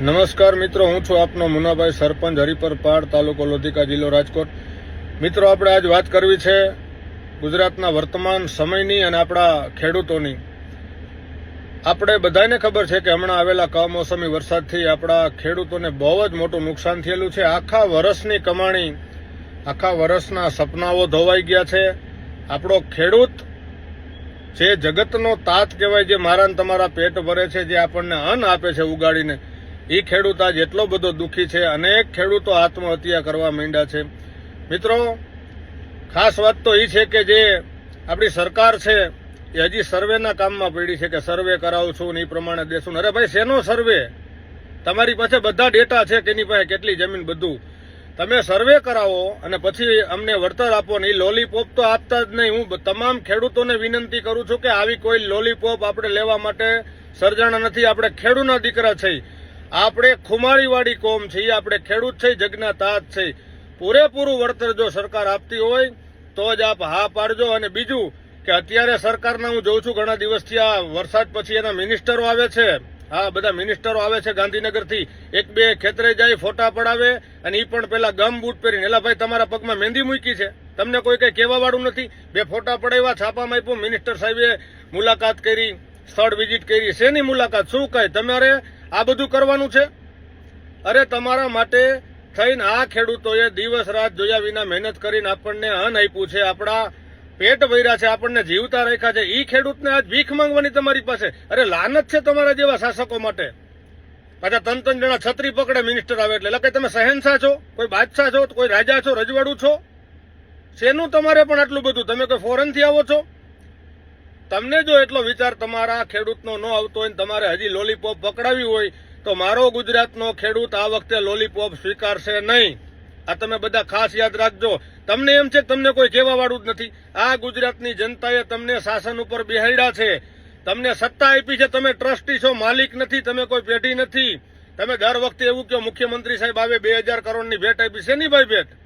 નમસ્કાર મિત્રો, હું છું આપનો મુનાભાઈ સરપંચ, હરિપર પાડ તાલુકો લોધિકા જિલ્લો રાજકોટ. મિત્રો, આપણે આજ વાત કરવી છે ગુજરાતના વર્તમાન સમયની અને આપણા ખેડૂતોની. આપણે બધાને ખબર છે કે હમણાં આવેલા કમોસમી વરસાદથી આપણા ખેડૂતોને બહુ જ મોટું નુકસાન થયેલું છે. આખા વર્ષની કમાણી, આખા વર્ષના સપનાઓ ધોવાઈ ગયા છે. આપણો ખેડૂત જે જગતનો તાત કહેવાય, જે મારા તમારા પેટ ભરે છે, જે આપણને અન્ન આપે છે ઉગાડીને એ ખેડૂત આજ એટલો બધો દુઃખી છે, અનેક ખેડૂતો આત્મહત્યા કરવા માંડ્યા છે. મિત્રો, ખાસ વાત તો એ છે કે જે આપણી સરકાર છે, એ હજી સર્વેના કામમાં પડી છે કે સર્વે કરાવું છું ને એ પ્રમાણે દેશું અરે ભાઈ, શેનો સર્વે? તમારી પાસે બધા ડેટા છે એની પાસે કેટલી જમીન બધું? તમે સર્વે કરાવો અને પછી અમને વળતર આપો ને એ લોલીપોપ તો આપતા જ નહીં. હું તમામ ખેડૂતોને વિનંતી કરું છું કે આવી કોઈ લોલીપોપ આપણે લેવા માટે સર્જાણા નથી. આપણે ખેડૂતના દીકરા છે આપણે ખુમારીવાળી કોમ છે, ઈ આપણે ખેડૂત છે, જગના તાત છે. પૂરેપૂરું વળતર જો સરકાર આપતી હોય, તો જ આપ હા પાડજો. અને બીજું કે અત્યારે સરકારના હું જોઉં છું, ઘણા દિવસથી આ વરસાદ પછી એના મિનિસ્ટરો આવે છે. હા, બધા મિનિસ્ટરો આવે છે ગાંધીનગરથી. એક બે ખેતરે જાય, ફોટા પડાવે, અને એ પણ પેલા ગમ બૂટ પહેરીને. એલા ભાઈ, તમારા પગમાં મહેંદી મૂકી છે? તમને કોઈ કઈ કહેવા વાળું નથી? બે ફોટા પડાવ્યા, છાપામાં આપ્યું, મિનિસ્ટર સાહેબે મુલાકાત કરી, સ્થળ વિઝિટ કરી. શેની મુલાકાત? શું કહે તમારે આ બધું કરવાનું છે? અરે તમારા માટે થઈને આ ખેડૂતોએ દિવસ રાત જોયા વિના મહેનત કરીને આપણને અન્ન આપ્યું છે, આપણા પેટ ભર્યા છે, આપણને જીવતા રાખ્યા છે. ઈ ખેડૂતને આજ ભીખ માંગવાની તમારી પાસે. અરે લાનત છે તમારા જેવા શાસકો માટે. પાછા ત્રણ ત્રણ જણા છત્રી પકડે મિનિસ્ટર આવે એટલે. કે તમે સહેનશાહ છો, કોઈ બાદશાહ છો, કોઈ રાજા છો, રજવાડું છો? શેનું તમારે પણ આટલું બધું? તમે કોઈ ફોરેનથી આવો છો? તમને જો એટલો વિચાર તમારા ખેડૂતનો ન આવતો હોય તમારે હજી લોલીપોપ પકડાવી હોય, તો મારો ગુજરાતનો ખેડૂત આ વખતે લોલીપોપ સ્વીકારશે નહીં. આ તમે બધા ખાસ યાદ રાખજો. તમને એમ છે તમને કોઈ કહેવા વાળું જ નથી. આ ગુજરાતની જનતાએ તમને શાસન ઉપર બિહાડ્યા છે. તમને સત્તા આપી છે, તમે ટ્રસ્ટી છો, માલિક નથી, તમે કોઈ પેઢી નથી. તમે દર વખતે એવું કહો, મુખ્યમંત્રી સાહેબ આવે બે હજાર કરોડની ભેટ આપી શેની ભાઈ ભેટ?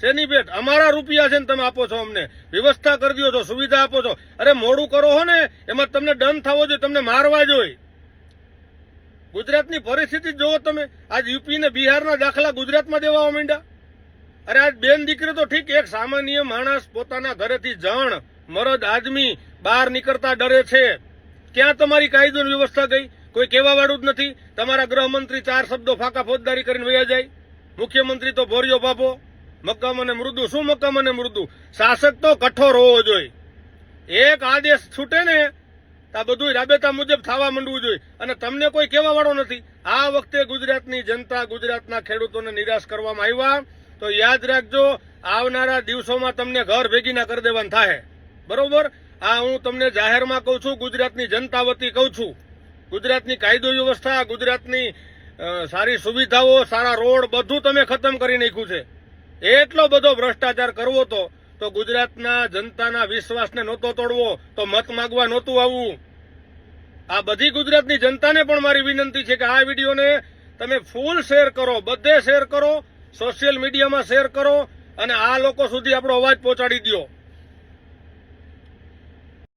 શેની ભેટ અમારા રૂપિયા છે ને તમે આપો છો અમને. વ્યવસ્થા કરી દો છો સુવિધા આપો છો. અરે મોડું કરો હો ને, એમાં તમને દંડ થવો જોઈએ, તમને મારવા જોઈએ. ગુજરાતની પરિસ્થિતિ જોવો તમે. આજ યુપી ને બિહારના દાખલા ગુજરાતમાં દેવા માંડ્યા. અરે આજ બેન દીકરી તો ઠીક, એક સામાન્ય માણસ પોતાના ઘરેથી જણ, મરદ આદમી, બહાર નીકળતા ડરે છે. ક્યાં તમારી કાયદોની વ્યવસ્થા ગઈ? કોઈ કહેવા વાળું જ નથી. તમારા ગૃહમંત્રી ચાર શબ્દો ફાંકા ફોજદારી કરીને વયા જાય. મુખ્યમંત્રી તો ભોરિયો બાપો મક્કમ અને મૃદુ. શું મક્કમ અને મૃદુ? શાસક તો કઠોર હોવો જોઈએ. એક આદેશ છૂટે ને આ બધું રાબેતા મુજબ થવા માંડવું જોઈએ. અને તમને કોઈ કહેવા વાળો નથી. આ વખતે ગુજરાતની જનતા ગુજરાતના ખેડૂતોને નિરાશ કરવામાં આવ્યા. તો યાદ રાખજો, આવનારા દિવસોમાં તમને ઘર ભેગીના કરી દેવાનું થાય બરોબર? આ હું તમને જાહેરમાં કહું છું, ગુજરાતની જનતા વતી કહું છું. ગુજરાતની કાયદો વ્યવસ્થા, ગુજરાતની સારી સુવિધાઓ, સારા રોડ, બધું તમે ખતમ કરી નાખ્યું છે. એટલો બધો ભ્રષ્ટાચાર કરવો તો તો ગુજરાતના જનતાના વિશ્વાસને નહોતો તોડવો, તો મત માગવા નહોતું આવવું. આ બધી ગુજરાતની જનતાને પણ મારી વિનંતી છે કે આ વિડીયોને તમે ફૂલ શેર કરો, બધે શેર કરો, સોશિયલ મીડિયામાં શેર કરો, અને આ લોકો સુધી આપણો અવાજ પહોંચાડી દો